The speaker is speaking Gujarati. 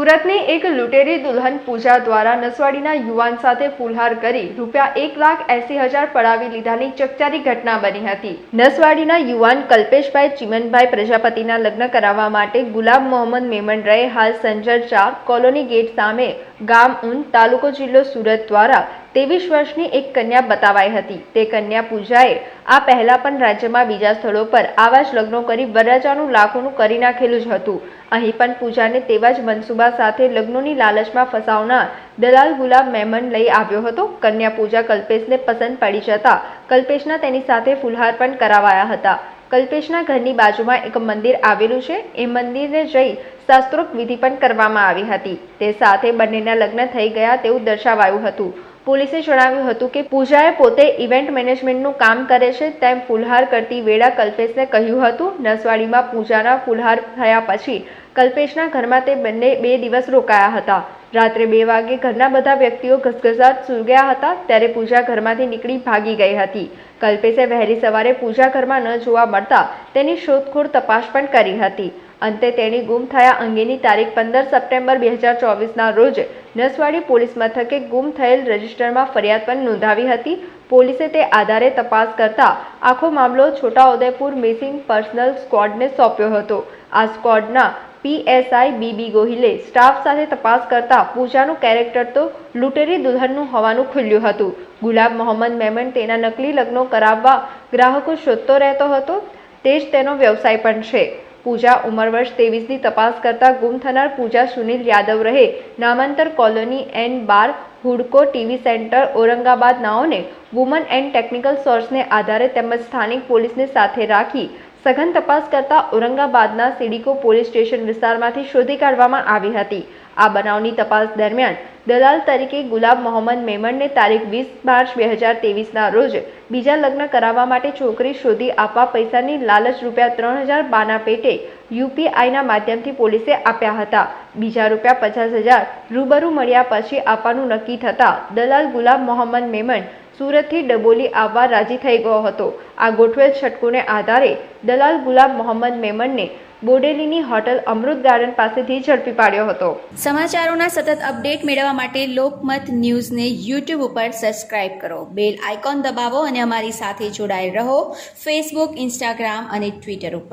સુરતની એક લૂંટેરી દુલ્હન પૂજા દ્વારા નસવાડીના યુવાન સાથે ફુલહાર કરી રૂપિયા એક લાખ એસી હજાર પડાવી લીધાની ચકચારી ઘટના બની હતી. નસવાડીના યુવાન કલ્પેશભાઈ ચિમનભાઈ પ્રજાપતિના લગ્ન કરાવવા માટે ગુલાબ મોહમ્મદ મેમંડરાએ હાલ સંજર ચાર કોલોની ગેટ સામે ગામ ઉન તાલુકો જિલ્લો સુરત દ્વારા ત્રેવીસ વર્ષની એક કન્યા બતાવાઈ હતી. તે કન્યા પૂજાએ આ પહેલા પણ રાજ્યમાં બીજા સ્થળો પર આવા જ લગ્નો કરી વરરાજાનું લાખોનું કરી નાખેલું જ હતું. અહીં પણ પૂજાને તેવા જ મનસુબા સાથે લગ્નોની લાલચમાં ફસાવનાર દલાલ ગુલાબ મહેમન લઈ આવ્યો હતો. કન્યા પૂજા કલ્પેશને પસંદ પડી જતા કલ્પેશના તેની સાથે ફુલહાર પણ કરાવાયા હતા. કલ્પેશના ઘરની બાજુમાં એક મંદિર આવેલું છે. એ મંદિરને જઈ શાસ્ત્રોક્ત વિધિ પણ કરવામાં આવી હતી. તે સાથે બંનેના લગ્ન થઈ ગયા તેવું દર્શાવાયું હતું. પોલીસે જણાવ્યું હતું કે પૂજાએ પોતે ઇવેન્ટ મેનેજમેન્ટનું કામ કરે છે તેમ ફુલહાર કરતી વેળા કલ્પેશને કહ્યું હતું. નસવાડીમાં પૂજાના ફુલહાર થયા પછી કલ્પેશના ઘરમાં તે બંને બે દિવસ રોકાયા હતા. રાત્રે બે વાગે ઘરના બધા વ્યક્તિઓ ઘસઘસાટ સૂઈ ગયા હતા ત્યારે પૂજા ઘરમાંથી નીકળી ભાગી ગઈ હતી. કલ્પેશે વહેલી સવારે પૂજા ઘરમાં ન જોવા મળતા તેની શોધખોળ તપાસ પણ કરી હતી. અંતે તેણી ગુમ થયા અંગેની તારીખ પંદર સપ્ટેમ્બર બે હજાર ચોવીસના રોજ નસવાડી પોલીસ મથકે ગુમ થયેલ રજિસ્ટરમાં ફરિયાદ પણ નોંધાવી હતી. પોલીસે તે આધારે તપાસ કરતા આખો મામલો છોટાઉદેપુર મિસિંગ પર્સનલ સ્ક્વોડને સોંપ્યો હતો. આ સ્ક્વોડના પીએસઆઈ બીબી ગોહિલે સ્ટાફ સાથે તપાસ કરતા પૂજાનું કેરેક્ટર તો લૂંટેરી દુલ્હનનું હોવાનું ખુલ્યું હતું. ગુલાબ મોહમ્મદ મેમન તેના નકલી લગ્નો કરાવવા ગ્રાહકો શોધતો રહેતો હતો. તે જ તેનો વ્યવસાય પણ છે. પૂજા ઉંમર વર્ષ ત્રેવીસની તપાસ કરતા ગુમ થનાર પૂજા સુનિલ યાદવ રહે. નામાંતર કોલોની એન બાર હુડકો ટીવી સેન્ટર ઔરંગાબાદ નાઓને વુમન એન્ડ ટેકનિકલ સોર્સને આધારે તેમજ સ્થાનિક પોલીસને સાથે રાખી સઘન તપાસ કરતા ઔરંગાબાદના સિડીકો પોલીસ સ્ટેશન વિસ્તારમાંથી શોધી કાઢવામાં આવી હતી. આ બનાવની તપાસ દરમિયાન દલાલ તરીકે ગુલાબ મોહમ્મદ મેમણને તારીખ વીસ માર્ચ બે હજાર ત્રેવીસના રોજ બીજા લગ્ન કરાવવા માટે છોકરી શોધી આપવા પૈસાની લાલચ રૂપિયા ત્રણ હજાર બાના પેટે યુપીઆઈના માધ્યમથી પોલીસે આપ્યા હતા. બીજા રૂપિયા પચાસ હજાર રૂબરૂ મળ્યા પછી આપવાનું નક્કી થતાં દલાલ ગુલાબ મોહમ્મદ મેમણ સુરતથી ડબોલી આવવા રાજી થઈ ગયો હતો. આ ગોઠવેલ છટકુને આધારે દલાલ ગુલાબ મોહમ્મદ મેમણને બોડેલીની હોટલ અમૃત ગાર્ડન પાસેથી ઝડપી પાડ્યો હતો. સમાચારોના સતત અપડેટ મેળવવા માટે લોકમત ન્યૂઝને યુટ્યુબ ઉપર સબસ્ક્રાઇબ કરો. બેલ આઇકોન દબાવો અને અમારી સાથે જોડાયેલ રહો. ફેસબુક ઇન્સ્ટાગ્રામ અને ટ્વિટર ઉપર.